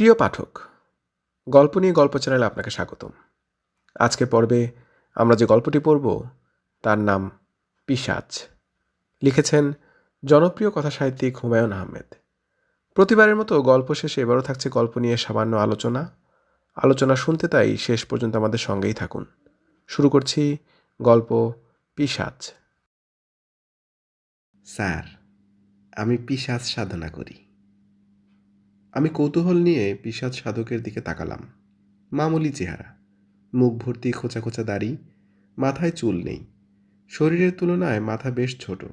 প্রিয় পাঠক, গল্প নিয়ে গল্প চ্যানেলে আপনাকে স্বাগতম। আজকে পর্বে আমরা যে গল্পটি পড়ব, তার নাম পিশাচ। লিখেছেন জনপ্রিয় কথা সাহিত্যিক হুমায়ুন আহমেদ। প্রতিবারের মতো গল্প শেষে এবারও থাকছে গল্প নিয়ে সামান্য আলোচনা। আলোচনা শুনতে তাই শেষ পর্যন্ত আমাদের সঙ্গেই থাকুন। শুরু করছি গল্প পিশাচ। স্যার, আমি পিশাচ সাধনা করি। আমি কৌতূহল নিয়ে পিশাচ সাধকের দিকে তাকালাম। মামুলি চেহারা। মুখ ভর্তি খোঁচা খোঁচা দাড়ি, মাথায় চুল নেই। শরীরের তুলনায় মাথা বেশ ছোট।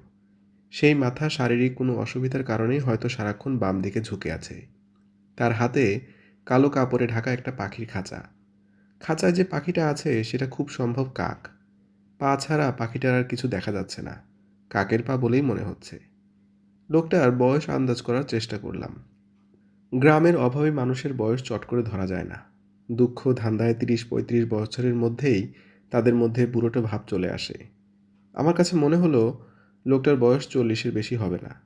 সেই মাথা শারীরিক কোনো অসুবিধার কারণেই হয়তো সারাক্ষণ বাম দিকে ঝুঁকে আছে। তার হাতে কালো কাপড়ে ঢাকা একটা পাখির খাঁচা। খাঁচায় যে পাখিটা আছে, সেটা খুব সম্ভব কাক। পা ছাড়া পাখিটার আর কিছু দেখা যাচ্ছে না। কাকের পা বলেই মনে হচ্ছে। লোকটার বয়স আন্দাজ করার চেষ্টা করলাম। গ্রামের অভাবী মানুষের বয়স চট করে ধরা যায় না। দুঃখ, ধান্দায় তিরিশ পঁয়ত্রিশ বছরের মধ্যেই তাদের মধ্যে বুড়োটা ভাব চলে আসে। আমার কাছে মনে হলো, লোকটার বয়স চল্লিশের বেশি হবে না।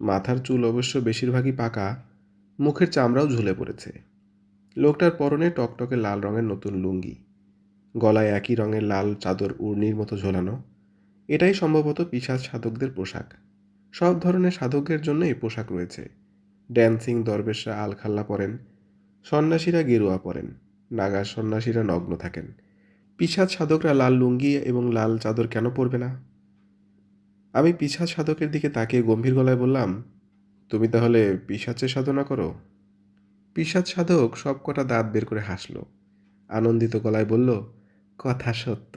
মাথার চুল অবশ্য বেশিরভাগই পাকা, মুখের চামড়াও ঝুলে পড়েছে। লোকটার পরনে টকটকে লাল রঙের নতুন লুঙ্গি। গলায় একই রঙের লাল চাদর উর্নির মতো ঝোলানো। এটাই সম্ভবত পিসাজ সাধকদের পোশাক। সব ধরনের সাধকের এই পোশাক রয়েছে। ড্যান্সিং দরবেশরা আলখাল্লা পরেন, সন্ন্যাসীরা গেরুয়া পরেন নাগা সন্ন্যাসীরা নগ্ন থাকেন। পিসাজ সাধকরা লাল লুঙ্গি এবং লাল চাদর কেন পরবে না? আমি পিসাজ সাধকের দিকে তাকিয়ে গম্ভীর গলায় বললাম, তুমি তাহলে পিসাচের সাধনা করো? পিসাজ সাধক সব কটা দাঁত বের করে হাসল, আনন্দিত গলায় বলল, কথা সত্য।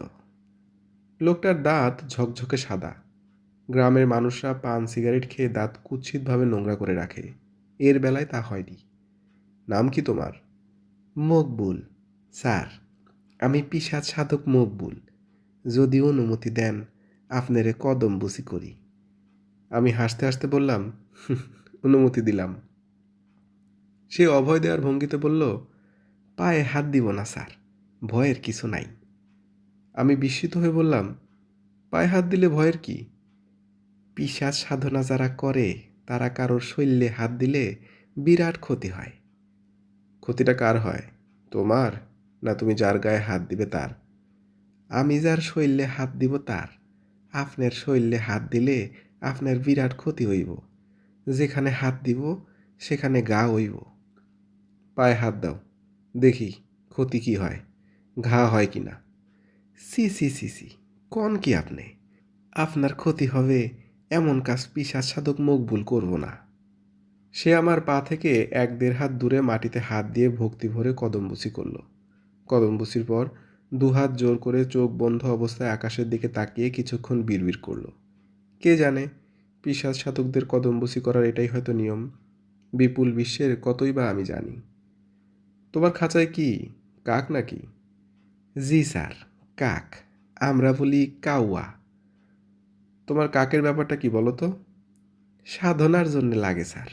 লোকটার দাঁত ঝকঝকে সাদা। গ্রামের মানুষরা পান, সিগারেট খেয়ে দাঁত কুৎসিতভাবে নোংরা করে রাখে। এর বেলায় তা হয়নি। নাম কি তোমার? মকবুল, স্যার। আমি পিসাদ সাধক মকবুল। যদি অনুমতি দেন, আপনারে কদম বুসি করি। আমি হাসতে হাসতে বললাম, অনুমতি দিলাম। সে অভয় দেওয়ার ভঙ্গিতে বলল, পায়ে হাত দিব না, স্যার। ভয়ের কিছু নাই। আমি বিস্মিত হয়ে বললাম, পায়ে হাত দিলে ভয়ের কি? পিসাজ সাধনা যারা করে তারা কারোর শৈল্যে হাত দিলে বিরাট ক্ষতি হয়। ক্ষতিটা কার হয়? তোমার? না তুমি যার গায়ে হাত দিবে তার? আমি যার শৈল্যে হাত দিব তার। আপনার শৈল্যে হাত দিলে আপনার বিরাট ক্ষতি হইব। যেখানে হাত দিব, সেখানে গা হইব। পায়ে হাত দাও। দেখি, ক্ষতি কি হয়? ঘা হয় কি না সি সি সি সি। কন কি আপনি? আপনার ক্ষতি হবে এমন কাজ পিসার সাধক মকবুল করব না। সে আমার পা থেকে এক দেড় হাত দূরে মাটিতে হাত দিয়ে ভক্তি ভরে কদমবুসি করল। কদমবুসির পর দুহাত জোর করে চোখ বন্ধ অবস্থায় আকাশের দিকে তাকিয়ে কিছুক্ষণ বিড়বিড় করল। কে জানে পিসাজ সাধকদের কদমবুসি করার এটাই হয়তো নিয়ম। বিপুল বিশ্বের কতই বা আমি জানি। তোমার খাঁচায় কি, কাক নাকি? জি স্যার, কাক। আমরা বলি কাউয়া। তোমার কাকের ব্যাপারটা কি বলো তো? সাধনার জন্য লাগে, স্যার।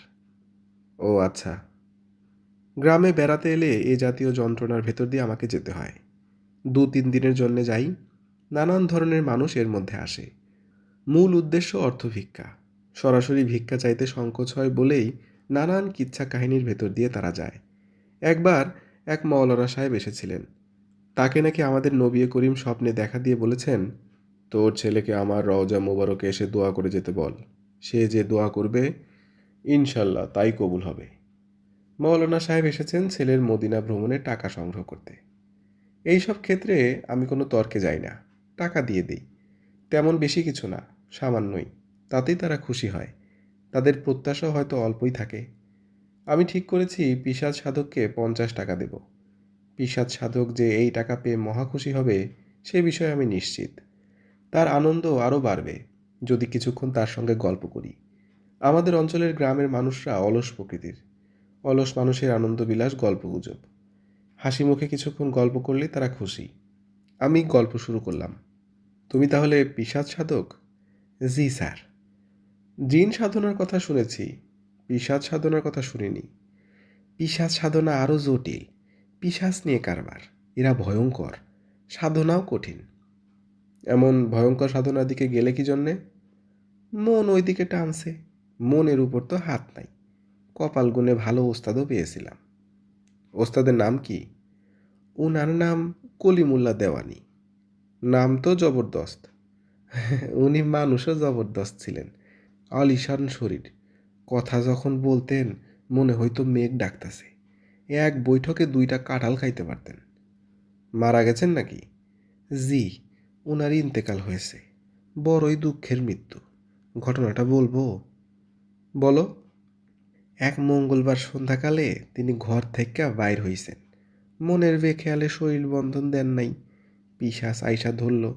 ও আচ্ছা। গ্রামে বেড়াতে এলে এ জাতীয় যন্ত্রণার ভেতর দিয়ে আমাকে যেতে হয়। দু তিন দিনের জন্য যাই, নানান ধরনের মানুষ এর মধ্যে আসে। মূল উদ্দেশ্য অর্থভিক্ষা। সরাসরি ভিক্ষা চাইতে সংকোচ হয় বলেই নানান কিচ্ছা কাহিনীর ভেতর দিয়ে তারা যায়। একবার এক মৌলানা সাহেব এসেছিলেন। তাকে নাকি আমাদের নবী করিম স্বপ্নে দেখা দিয়ে বলেছেন তোর ছেলেকে আমার রওজা মোবারকে এসে দোয়া করে যেতে বল। সে যে দোয়া করবে, ইনশাল্লাহ তাই কবুল হবে। মৌলানা সাহেব এসেছেন ছেলের মদিনা ভ্রমণে টাকা সংগ্রহ করতে। এই সব ক্ষেত্রে আমি কোনো তর্কে যাই না, টাকা দিয়ে দিই। তেমন বেশি কিছু না, সামান্যই। তাতেই তারা খুশি হয়। তাদের প্রত্যাশা হয়তো অল্পই থাকে। আমি ঠিক করেছি পিসাদ সাধককে পঞ্চাশ টাকা দেব। পিসাদ সাধক যে এই টাকা পেয়ে মহা খুশি হবে, সে বিষয়ে আমি নিশ্চিত। তার আনন্দ আরও বাড়বে যদি কিছুক্ষণ তার সঙ্গে গল্প করি। আমাদের অঞ্চলের গ্রামের মানুষরা অলস প্রকৃতির। অলস মানুষের আনন্দবিলাস গল্পগুজব হাসি মুখে কিছুক্ষণ গল্প করলে তারা খুশি। আমি গল্প শুরু করলাম। তুমি তাহলে পিসাদ সাধক? জি, স্যার। জিন সাধনার কথা শুনেছি। পিসাদ সাধনার কথা শুনিনি। পিসাদ সাধনা আরও জটিল। পিসাজ নিয়ে কারবার। এরা ভয়ঙ্কর। সাধনাও কঠিন। এমন ভয়ঙ্কর সাধনার দিকে গেলে কি জন্যে? মন ওই দিকে টানছে। মনের উপর তো হাত নাই। কপাল গুনে ভালো ওস্তাদও পেয়েছিলাম। ওস্তাদের নাম কি? ওনার নাম কলিমুল্লা দেওয়ানি। নাম তো জবরদস্ত। উনি মানুষও জবরদস্ত ছিলেন। আলিশান শরীর। কথা যখন বলতেন, মনে হয়তো মেঘ ডাকতাছে। এক বৈঠকে দুইটা কাঁঠাল খাইতে পারতেন। মারা গেছেন নাকি? জি ওনার ইন্তেকাল হয়েছে। বড়ই দুঃখের মৃত্যু। ঘটনাটা বলব? বলো। এক মঙ্গলবার সন্ধ্যাকালে তিনি ঘর থেকে বাইর হইছেন। মনের বেখেয়ালে শরীর বন্ধন দেন নাই। পিসাস আইসা ধরল,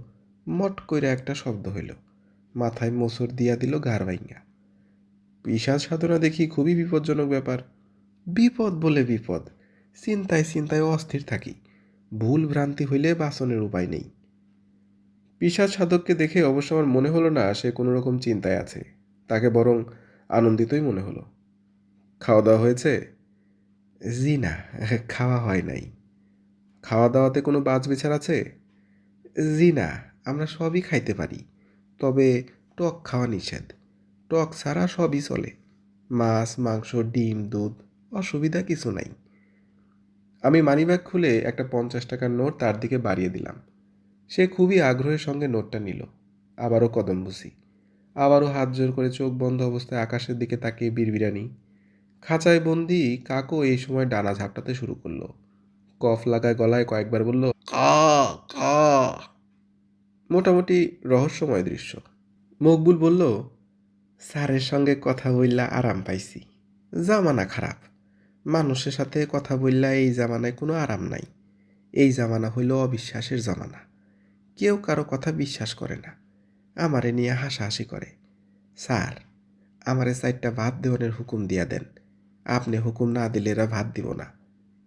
মট কইরা একটা শব্দ হইল। মাথায় মোসর দিয়া দিল গার ভাইঙ্গা। পিসাস সাধনা দেখি খুবই বিপজ্জনক ব্যাপার। বিপদ বলে বিপদ, চিন্তায় চিন্তায় অস্থির থাকি। ভুল ভ্রান্তি হইলে বাসনের উপায় নেই। পিসাজ সাধককে দেখে অবশ্য আমার মনে হলো না সে কোনো রকম চিন্তায় আছে। তাকে বরং আনন্দিতই মনে হলো। খাওয়া দাওয়া হয়েছে? জি না, খাওয়া হয় নাই। খাওয়া দাওয়াতে কোনো বাজ বিচার আছে? জি না, আমরা সবই খাইতে পারি। তবে টক খাওয়া নিষেধ। টক ছাড়া সবই চলে। মাছ, মাংস, ডিম, দুধ, অসুবিধা কিছু নাই। আমি মানিব্যাগ খুলে একটা পঞ্চাশ টাকার নোট তার দিকে বাড়িয়ে দিলাম। সে খুবই আগ্রহের সঙ্গে নোটটা নিল। আবারও কদম বুঝি আবারও হাত জোর করে চোখ বন্ধ অবস্থায় আকাশের দিকে তাকিয়ে বিড়বিড়ানি। খাঁচায় বন্দি কাকও এই সময় ডানা ঝাপটাতে শুরু করল। কফ লাগায় গলায় কয়েকবার বলল, ক ক। মোটামুটি রহস্যময় দৃশ্য। মকবুল বলল, স্যারের সঙ্গে কথা বললা আরাম পাইছি। জামানা খারাপ। মানুষের সাথে কথা বললা এই জামানায় কোনো আরাম নাই। এই জামানা হইল অবিশ্বাসের জামানা। কেউ কারও কথা বিশ্বাস করে না। আমারে নিয়ে হাসাহাসি করে। স্যার, আমারে চারটা ভাত দেওয়ানের হুকুম দিয়া দেন। আপনি হুকুম না দিলে এরা ভাত দিব না।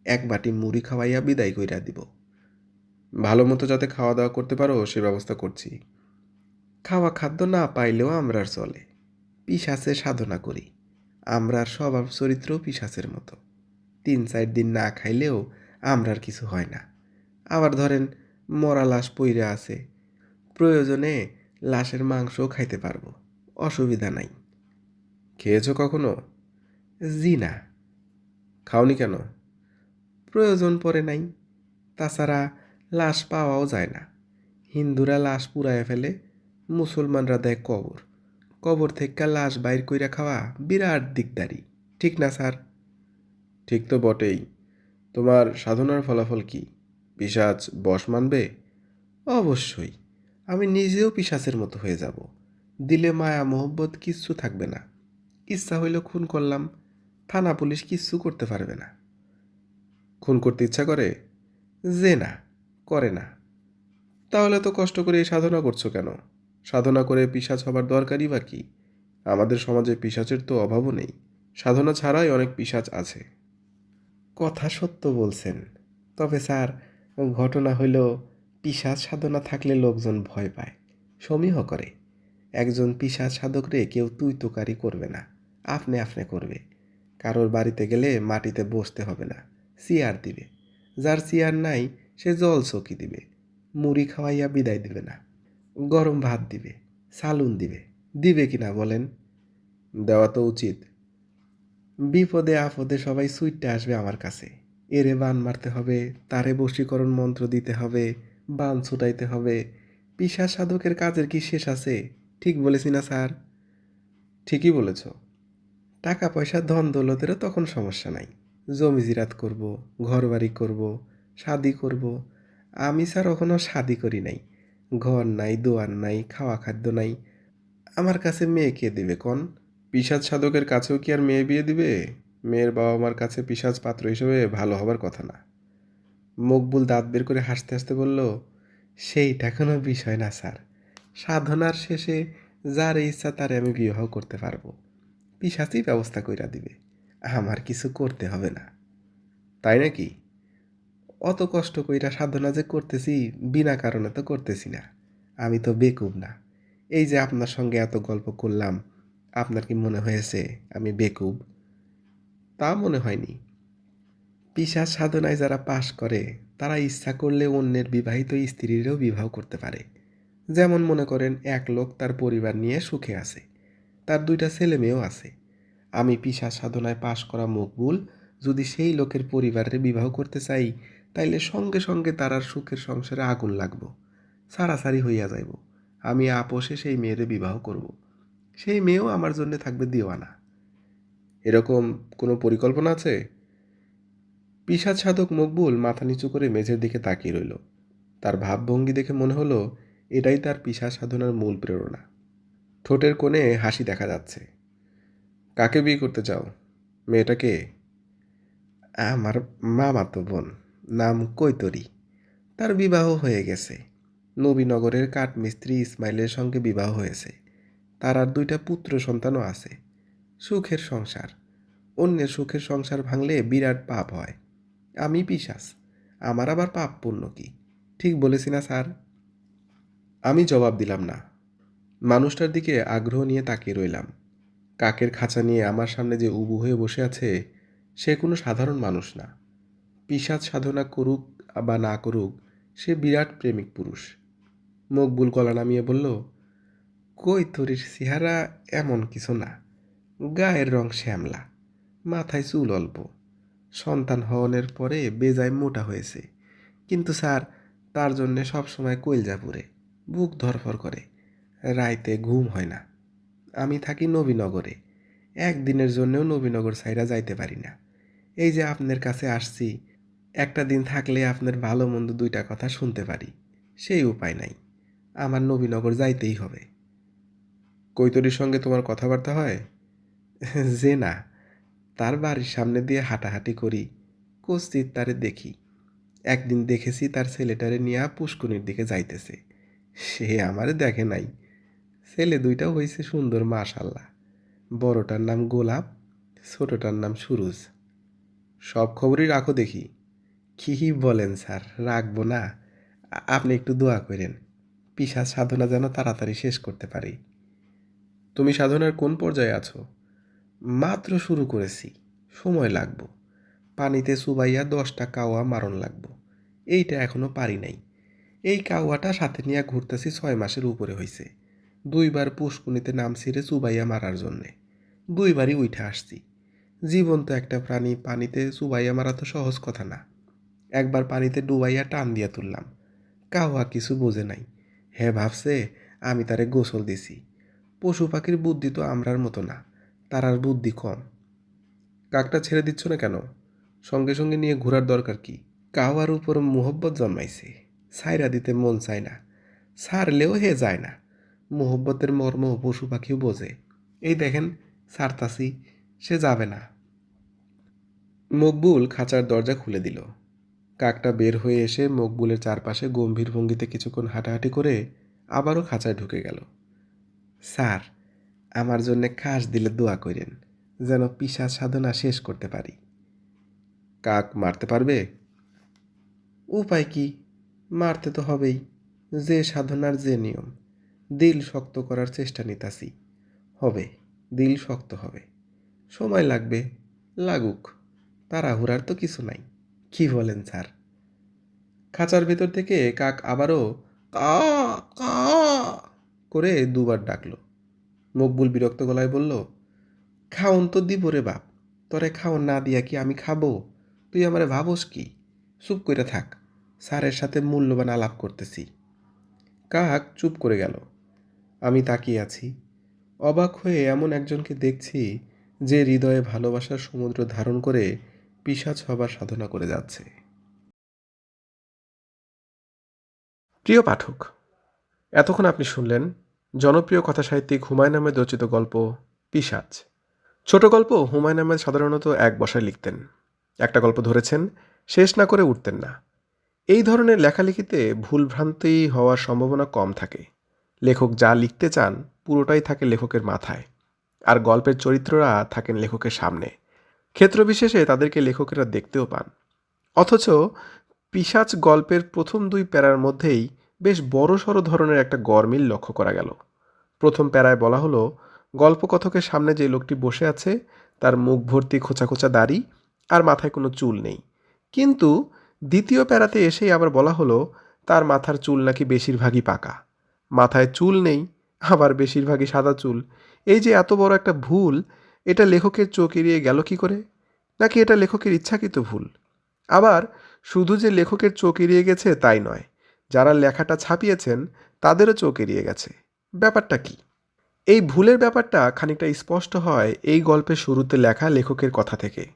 এক বাটি মুড়ি খাওয়াইয়া বিদায় কইরা দিব। ভালো মতো যাতে খাওয়া দাওয়া করতে পারো, সে ব্যবস্থা করছি। খাওয়া খাদ্য না পাইলেও আমরার চলে। পিসাসে সাধনা করি। আমরার স্বভাব চরিত্র পিসাসের মতো। তিন চার দিন না খাইলেও আমরার কিছু হয় না। আবার ধরেন মরা লাশ পইরা আছে। প্রয়োজনে লাশের মাংসও খাইতে পারব। অসুবিধা নাই। খেয়েছো কখনো? জি না। খাওনি কেন? প্রয়োজন পড়ে নাই। তাছাড়া লাশ পাওয়াও যায় না। হিন্দুরা লাশ পুড়ায় ফেলে, মুসলমানরা দেয় কবর। কবর থেকে লাশ বাইর কইরা খাওয়া বিরাট দিকদারি ঠিক না, স্যার? ঠিক তো বটেই। তোমার সাধনার ফলাফল কি? পিসাজ বশ মানবে? অবশ্যই। আমি নিজেও পিসাচের মতো হয়ে যাব। দিলে মায়া, মোহব্বত কিচ্ছু থাকবে না। ইচ্ছা হইল খুন করলাম, থানা পুলিশ কিচ্ছু করতে পারবে না। খুন করতে ইচ্ছা করে? যে না, করে না। তাহলে তো কষ্ট করে সাধনা করছ কেন? সাধনা করে পিসাচ হবার দরকারই বা কি? আমাদের সমাজে পিসাচের তো অভাবও নেই। সাধনা ছাড়াই অনেক পিসাচ আছে। কথা সত্য বলছেন। তবে স্যার ঘটনা হইল পিসাচ সাধনা থাকলে লোকজন ভয় পায়। সমীহ করে, একজন পিসাচ সাধকরে কেউ তুই তোকারি করবে না, আপনি আপনি করবে। কারোর বাড়িতে গেলে মাটিতে বসতে হবে না চেয়ার দিবে। যার চেয়ার নাই, সে জল চকি দিবে, মুড়ি খাওয়াইয়া বিদায় দিবে না। গরম ভাত দিবে, সালুন দিবে দিবে কি না বলেন? দেওয়া তো উচিত। বিপদে আপদে সবাই সুইটটা আসবে আমার কাছে। এরে বান মারতে হবে, তারে বশীকরণ মন্ত্র দিতে হবে, বান ছুটাইতে হবে। পিসা সাধকের কাজের কি শেষ আছে? ঠিক বলেছি না, স্যার? ঠিকই বলেছ। টাকা পয়সা, ধন দৌলতেরও তখন সমস্যা নাই। জমি জিরাত করব ঘর বাড়ি করব, শাদি করব। আমি, স্যার এখনও শাদি করি নাই। ঘর নাই, দোয়ার নাই, খাওয়া খাদ্য নাই। আমার কাছে মেয়ে কে দেবে, কন? পিসাজ সাধকের কাছেও কি আর মেয়ে বিয়ে দিবে? মেয়ের বাবা মার কাছে পিসাজ পাত্র হিসেবে ভালো হবার কথা না। মকবুল দাঁত বের করে হাসতে হাসতে বলল, সেইটা কোনো বিষয় না, স্যার। সাধনার শেষে যার ইচ্ছা তারে আমি বিবাহ করতে পারব। পিসাচই ব্যবস্থা কইরা দিবে। আমার কিছু করতে হবে না। তাই নাকি? অত কষ্ট কইরা সাধনা যে করতেছি, বিনা কারণে তো করতেছি না। আমি তো বেকুব না। এই যে আপনার সঙ্গে এত গল্প করলাম, আপনার কি মনে হয়েছে আমি বেকুব? তা মনে হয়নি। পিসার সাধনায় যারা পাশ করে, তারা ইচ্ছা করলে অন্যের বিবাহিত স্ত্রীরও বিবাহ করতে পারে। যেমন মনে করেন, এক লোক তার পরিবার নিয়ে সুখে আছে, তার দুইটা ছেলে মেয়েও আছে। আমি পিসা সাধনায় পাশ করা মকবুল, যদি সেই লোকের পরিবারের বিবাহ করতে চাই, তাইলে সঙ্গে সঙ্গে তার আর সুখের সংসারে আগুন লাগব, সারাসারি হইয়া যাইব। আমি আপোষে সেই মেয়েরে বিবাহ করব। সেই মেয়েও আমার জন্য থাকবে দিওয়ানা। এরকম কোনো পরিকল্পনা আছে? পিসাদ সাধক মকবুল মাথা নিচু করে মেঝের দিকে তাকিয়ে রইল। তার ভাবভঙ্গি দেখে মনে হলো, এটাই তার পিসা সাধনার মূল প্রেরণা। ঠোঁটের কোণে হাসি দেখা যাচ্ছে। কাকে বিয়ে করতে চাও? মেয়েটাকে আমার মামাতো বোন। নাম কৈতরী। তার বিবাহ হয়ে গেছে। নবীনগরের কাঠমিস্ত্রি ইসমাইলের সঙ্গে বিবাহ হয়েছে। তার আর দুইটা পুত্র সন্তানও আছে। সুখের সংসার। অন্যের সুখের সংসার ভাঙলে বিরাট পাপ হয়। আমি পিসাস আমার আবার পাপ পূর্ণ কি? ঠিক বলেছি না, স্যার? আমি জবাব দিলাম না। মানুষটার দিকে আগ্রহ নিয়ে তাকিয়ে রইলাম। কাকের খাঁচা নিয়ে আমার সামনে যে উবু হয়ে বসে আছে, সে কোনো সাধারণ মানুষ না। পিসাদ সাধনা করুক বা না করুক, সে বিরাট প্রেমিক পুরুষ। মকবুল কলা নামিয়ে বলল, কই তরির চেহারা এমন কিছু না। গায়ের রং শ্যামলা, মাথায় চুল অল্প। সন্তান হওয়ার পরে বেজায় মোটা হয়েছে। কিন্তু স্যার, তার জন্যে সবসময় কইলজা পুরে বুক ধরফর করে। রাইতে ঘুম হয় না। আমি থাকি নবীনগরে। একদিনের জন্যও নবীনগর সাইরা যাইতে পারি না। এই যে আপনার কাছে আসছি, একটা দিন থাকলে আপনার ভালো মন্দ দুইটা কথা শুনতে পারি। সেই উপায় নাই। আমার নবীনগর যাইতেই হবে। কৈতরীর সঙ্গে তোমার কথাবার্তা হয়? যে না, তার বাড়ির সামনে দিয়ে হাঁটাহাঁটি করি, কস্তির তারে দেখি। একদিন দেখেছি তার ছেলেটারে নিয়ে পুষ্কুনির দিকে যাইতেছে। সে আমারে দেখে নাই। ছেলে দুইটা হয়েছে সুন্দর, মাশাল্লাহ। বড়টার নাম গোলাপ, ছোটটার নাম সুরুজ। সব খবরই রাখো দেখি। কি বলেন স্যার, রাখব না। আপনি একটু দোয়া করেন। পিসা সাধনা যেন তাড়াতাড়ি শেষ করতে পারি। তুমি সাধনার কোন পর্যায়ে আছো? মাত্র শুরু করেছি। সময় লাগবো। পানিতে চুবাইয়া দশটা কাওয়া মারণ লাগবো। এইটা এখনও পারি নাই। এই কাওয়াটা সাথে নিয়ে ঘুরতেছি ছয় মাসের উপরে হয়েছে দুইবার পুষ্কুনিতে নাম ছিঁড়ে চুবাইয়া মারার জন্যে। দুইবারই উঠে আসছি। জীবন্ত একটা প্রাণী পানিতে চুবাইয়া মারা তো সহজ কথা না। একবার পানিতে ডুবাইয়া টান দিয়া তুললাম। কাওয়া কিছু বোঝে নাই। হে ভাবছে, আমি তারে গোসল দিছি। পশু পাখির বুদ্ধি তো আমরার মতো না। তারার বুদ্ধি কম। কাকটা ছেড়ে দিচ্ছ না কেন? সঙ্গে সঙ্গে নিয়ে ঘোরার দরকার কি? কাওয়ার উপর মোহব্বত জন্মাইছে। সাইরা দিতে মন চায় না। সারলেও হে যায় না। মোহব্বতের মর্ম পশু পাখিও বোঝে। এই দেখেন সারতাসি সে যাবে না। মকবুল খাঁচার দরজা খুলে দিল। কাকটা বের হয়ে এসে মকবুলের চারপাশে গম্ভীর ভঙ্গিতে কিছুক্ষণ হাঁটাহাঁটি করে আবারও খাঁচায় ঢুকে গেল। স্যার আমার জন্য খাস দিলে দোয়া করেন যেন পিসা সাধনা শেষ করতে পারি। কাক মারতে পারবে? উপায় কি? মারতে তো হবেই, যে সাধনার যে নিয়ম, দিল শক্ত করার চেষ্টা নিতাছি। হবে, দিল শক্ত হবে। সময় লাগবে, লাগুক, তাড়াহুড়ার তো কিছু নাই, কি বলেন স্যার? খাঁচার ভেতর থেকে কাক আবারও কা কা, করে দুবার ডাকলো। মকবুল বিরক্ত গলায় বলল, খাওন তো দিব রে বাপ, তরে খাওন না দিয়া কি আমি খাব? তুই আমারে ভাবস কি? চুপ করে থাক, স্যারের সাথে মূল্যবান আলাপ করতেছি। কাক চুপ করে গেল। আমি তাকিয়ে আছি, অবাক হয়ে এমন একজনকে দেখছি যে হৃদয়ে ভালোবাসার সমুদ্র ধারণ করে পিসাচ হবার সাধনা করে যাচ্ছে। প্রিয় পাঠক, এতক্ষণ আপনি শুনলেন জনপ্রিয় কথাসাহিত্যিক হুমায়ুন আহমেদ রচিত গল্প পিশাচ। ছোট গল্প হুমায়ুন আহমেদ সাধারণত এক বসায় লিখতেন। একটা গল্প ধরেছেন, শেষ না করে উঠতেন না। এই ধরনের লেখালেখিতে ভুলভ্রান্তি হওয়ার সম্ভাবনা কম থাকে। লেখক যা লিখতে চান, পুরোটাই থাকে লেখকের মাথায়। আর গল্পের চরিত্ররা থাকেন লেখকের সামনে। ক্ষেত্রবিশেষে তাদেরকে লেখকেরা দেখতেও পান। অথচ পিশাচ গল্পের প্রথম দুই প্যারার মধ্যেই বেশ বড়সড় ধরনের একটা গরমিল লক্ষ্য করা গেল। প্রথম প্যারায় বলা হলো, গল্পকথকের সামনে যে লোকটি বসে আছে, তার মুখ ভর্তি খোঁচা খোঁচা দাড়ি আর মাথায় কোনো চুল নেই। কিন্তু দ্বিতীয় প্যারাতে এসেই আবার বলা হলো, তার মাথার চুল নাকি বেশিরভাগই পাকা। মাথায় চুল নেই, আবার বেশিরভাগই সাদা চুল। এই যে এত বড় একটা ভুল, এটা লেখকের চোখ এড়িয়ে গেল কি করে? নাকি এটা লেখকের ইচ্ছাকৃত ভুল? আবার শুধু যে লেখকের চোখ এড়িয়ে গেছে তাই নয় যারা লেখাটা ছাপিয়েছেন, তাদেরও চোখ এড়িয়ে গেছে। ব্যাপারটা কি? এই ভুলের ব্যাপারটা খানিকটা স্পষ্ট হয় এই গল্পের শুরুতে লেখা লেখকের কথা থেকে।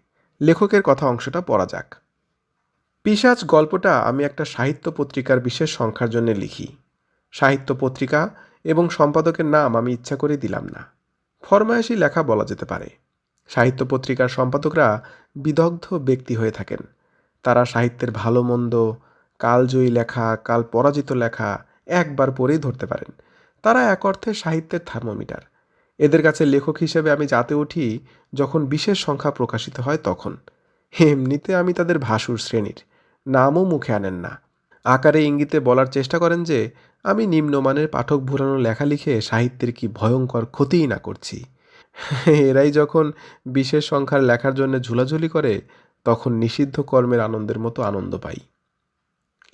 লেখকের কথা অংশটা পড়া যাক। পিশাচ গল্পটা আমি একটা সাহিত্য পত্রিকার বিশেষ সংখ্যার জন্য লিখি। সাহিত্য পত্রিকা এবং সম্পাদকের নাম আমি ইচ্ছা করে দিলাম না। ফরমায়েশি লেখা বলা যেতে পারে। সাহিত্য পত্রিকার সম্পাদকরা বিদগ্ধ ব্যক্তি হয়ে থাকেন। তারা সাহিত্যের ভালো মন্দ কালজয়ী লেখা কাল পরাজিত লেখা একবার পরেই ধরতে পারেন। তারা এক অর্থে সাহিত্যের থার্মোমিটার। এদের কাছে লেখক হিসেবে আমি যাতে উঠি, যখন বিশেষ সংখ্যা প্রকাশিত হয় তখন। এমনিতে আমি তাদের ভাসুর শ্রেণির। নামও মুখে আনেন না। আকারে ইঙ্গিতে বলার চেষ্টা করেন যে, আমি নিম্নমানের পাঠক ভুরানো লেখা লিখে সাহিত্যের কি ভয়ঙ্কর ক্ষতিই না করছি। এরাই যখন বিশেষ সংখ্যার লেখার জন্য ঝুলাঝুলি করে, তখন নিষিদ্ধ কর্মের আনন্দের মতো আনন্দ পাই।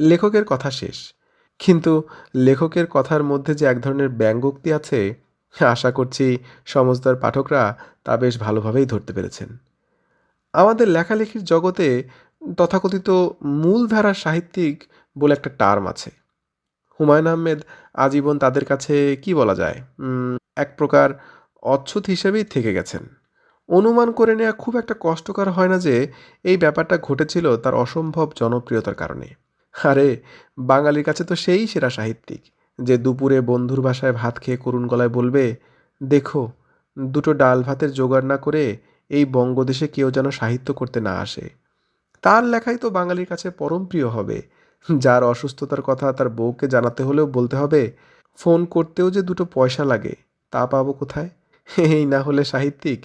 লেখকের কথা শেষ। কিন্তু লেখকের কথার মধ্যে যে এক ধরনের ব্যঙ্গোক্তি আছে, আশা করছি সমজদার পাঠকরা তা বেশ ভালোভাবেই ধরতে পেরেছেন। আমাদের লেখালেখির জগতে তথাকথিত মূলধারার সাহিত্যিক বলে একটা টার্ম আছে। হুমায়ুন আহমেদ আজীবন তাদের কাছে কি বলা যায়? এক প্রকার অচ্ছুত হিসেবেই থেকে গেছেন। অনুমান করে নেওয়া খুব একটা কষ্টকর হয় না যে এই ব্যাপারটা ঘটেছিল তার অসম্ভব জনপ্রিয়তার কারণে। আরে, বাঙালির কাছে তো সেই সেরা সাহিত্যিক, যে দুপুরে বন্ধুর বাসায় ভাত খেয়ে করুণ গলায় বলবে, দেখো, দুটো ডাল ভাতের জোগাড় না করে এই বঙ্গদেশে কেউ যেন সাহিত্য করতে না আসে। তার লেখাই তো বাঙালির কাছে পরম প্রিয় হবে। যার অসুস্থতার কথা তার বউকে জানাতে হলেও বলতে হবে, ফোন করতেও যে দুটো পয়সা লাগে, তা পাবো কোথায়? এই না হলে সাহিত্যিক,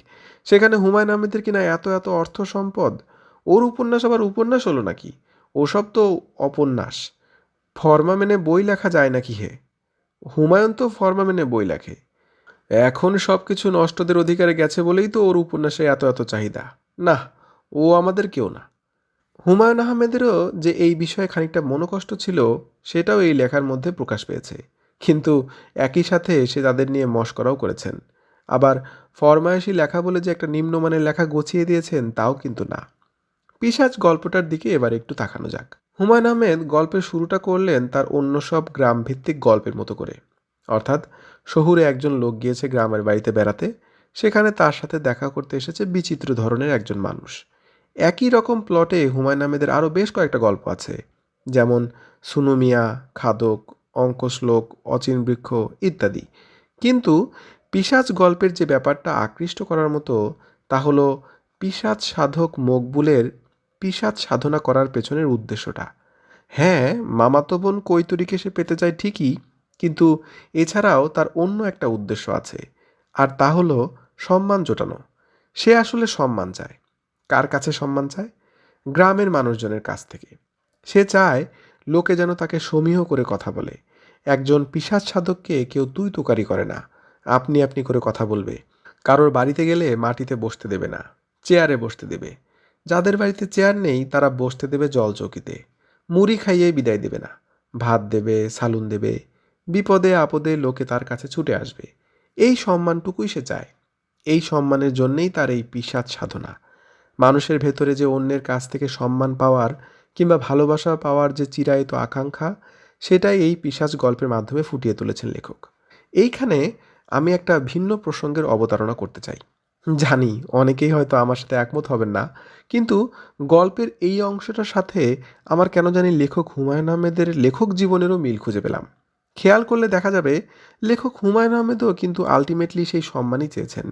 সেখানে হুমায়ুন আহমেদের কিনা এত এত অর্থ সম্পদ, ওর উপন্যাস আবার উপন্যাস হলো নাকি? ওসব তো অপন্যাস। ফর্মা মেনে বই লেখা যায় নাকি হে? হুমায়ুন তো ফর্মা মেনে বই লেখে। এখন সব কিছু নষ্টদের অধিকারে গেছে বলেই তো ওর উপন্যাসে এত এত চাহিদা। না, ও আমাদের কেউ না। হুমায়ুন আহমেদেরও যে এই বিষয়ে খানিকটা মনোকষ্ট ছিল, সেটাও এই লেখার মধ্যে প্রকাশ পেয়েছে। কিন্তু একই সাথে সে তাদের নিয়ে মস্করাও করেছেন। আবার ফরমায়েশি লেখা বলে যে একটা নিম্নমানের লেখা গছিয়ে দিয়েছেন, তাও কিন্তু না। পিসাজ গল্পটার দিকে এবার একটু তাকানো যাক। হুমায়ুন আহমেদ গল্পের শুরুটা করলেন তার অন্য সব গ্রামভিত্তিক গল্পের মতো করে। অর্থাৎ শহুরে একজন লোক গিয়েছে গ্রামের বাড়িতে বেড়াতে, সেখানে তার সাথে দেখা করতে এসেছে বিচিত্র ধরনের একজন মানুষ। একই রকম প্লটে হুমায়ুন আহমেদের আরও বেশ কয়েকটা গল্প আছে, যেমন সুনুমিয়া, খাদক, অঙ্কশ্লোক, অচিন বৃক্ষ ইত্যাদি। কিন্তু পিসাজ গল্পের যে ব্যাপারটা আকৃষ্ট করার মতো তা হলো পিসাজ সাধক মকবুলের পিসাজ সাধনা করার পেছনের উদ্দেশ্যটা। হ্যাঁ মামাতো বোন কৈতরীকে সে পেতে চায় ঠিকই, কিন্তু এছাড়াও তার অন্য একটা উদ্দেশ্য আছে, আর তা হলো সম্মান জোটানো। সে আসলে সম্মান চায়। কার কাছে সম্মান চায়? গ্রামের মানুষজনের কাছ থেকে। সে চায় লোকে যেন তাকে সমীহ করে কথা বলে। একজন পিসাজ সাধককে কেউ তুই তুকারি করে না। আপনি আপনি করে কথা বলবে। কারোর বাড়িতে গেলে মাটিতে বসতে দেবে না। চেয়ারে বসতে দেবে। যাদের বাড়িতে চেয়ার নেই, তারা বসতে দেবে জল চৌকিতে। মুড়ি খাইয়ে বিদায় দেবে না। ভাত দেবে, সালুন দেবে। বিপদে আপদে লোকে তার কাছে ছুটে আসবে। এই সম্মানটুকুই সে চায়। এই সম্মানের জন্যেই তার এই পিসাজ সাধনা। মানুষের ভেতরে যে অন্যের কাছ থেকে সম্মান পাওয়ার কিংবা ভালোবাসা পাওয়ার যে চিরায়িত আকাঙ্ক্ষা, সেটাই এই পিসাজ গল্পের মাধ্যমে ফুটিয়ে তুলেছেন লেখক। এইখানে আমি একটা ভিন্ন প্রসঙ্গের অবতারণা করতে চাই। জানি, অনেকেই হয়তো আমার সাথে একমত হবেন না। কিন্তু গল্পের এই অংশটার সাথে আমার কেন জানি লেখক হুমায়ুন আহমেদের লেখক জীবনেরও মিল খুঁজে পেলাম। খেয়াল করলে দেখা যাবে, লেখক হুমায়ুন আহমেদও কিন্তু আলটিমেটলি সেই সম্মানই চেয়েছেন,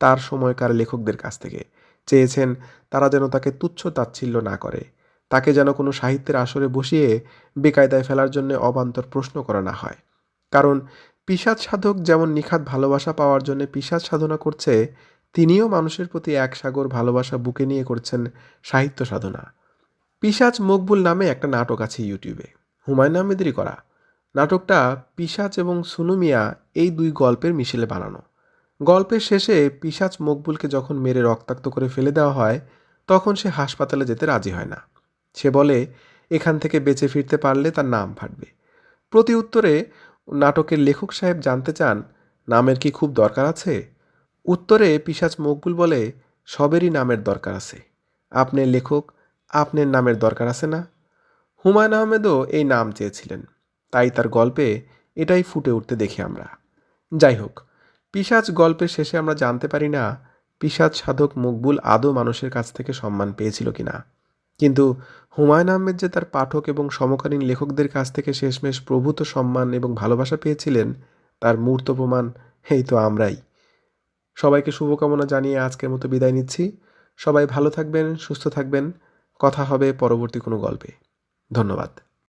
তার সময়কার লেখকদের কাছ থেকে। চেয়েছেন তারা যেন তাকে তুচ্ছ তাচ্ছিল্য না করে, তাকে যেন কোনো সাহিত্যের আসরে বসিয়ে বেকায়দায় ফেলার জন্য অবান্তর প্রশ্ন করা না হয়। কারণ পিসাজ সাধক যেমন নিখাত ভালোবাসা পাওয়ার জন্য পিসাদ সাধনা করছে তিনিও মানুষের প্রতি এক সাগর ভালোবাসা বুকে নিয়ে করছেন সাহিত্য সাধনা। পিসাজ মকবুল নামে একটা নাটক আছে ইউটিউবে। হুমায়ুন আহমেদেরই করা। নাটকটা পিসাজ এবং সুনুমিয়া এই দুই গল্পের মিশেলে বানানো। গল্পের শেষে পিসাজ মকবুলকে যখন মেরে রক্তাক্ত করে ফেলে দেওয়া হয়, তখন সে হাসপাতালে যেতে রাজি হয় না। সে বলে, এখান থেকে বেঁচে ফিরতে পারলে তার নাম ফাটবে। প্রতি উত্তরে নাটকের লেখক সাহেব জানতে চান, নামের কি খুব দরকার আছে? উত্তরে পিসাজ মকবুল বলে, সবেরই নামের দরকার আছে। আপনার লেখক, আপনার নামের দরকার আছে না? হুমায়ুন আহমেদও এই নাম চেয়েছিলেন। তাই তার গল্পে এটাই ফুটে উঠতে দেখি আমরা। যাই হোক, পিশাচ গল্পের শেষে আমরা জানতে পারি না, পিশাচ সাধক মকবুল আদৌ মানুষের কাছ থেকে সম্মান পেয়েছিল কিনা কিন্তু হুমায়ুন আহমেদ যে তার পাঠক এবং সমকালীন লেখকদের কাছ থেকে শেষমেশ প্রভূত সম্মান এবং ভালোবাসা পেয়েছিলেন, তার মূর্ত প্রমাণ এই তো আমরাই। সবাইকে শুভকামনা জানিয়ে আজকের মতো বিদায় নিচ্ছি। সবাই ভালো থাকবেন, সুস্থ থাকবেন। কথা হবে পরবর্তী কোনো গল্পে। ধন্যবাদ।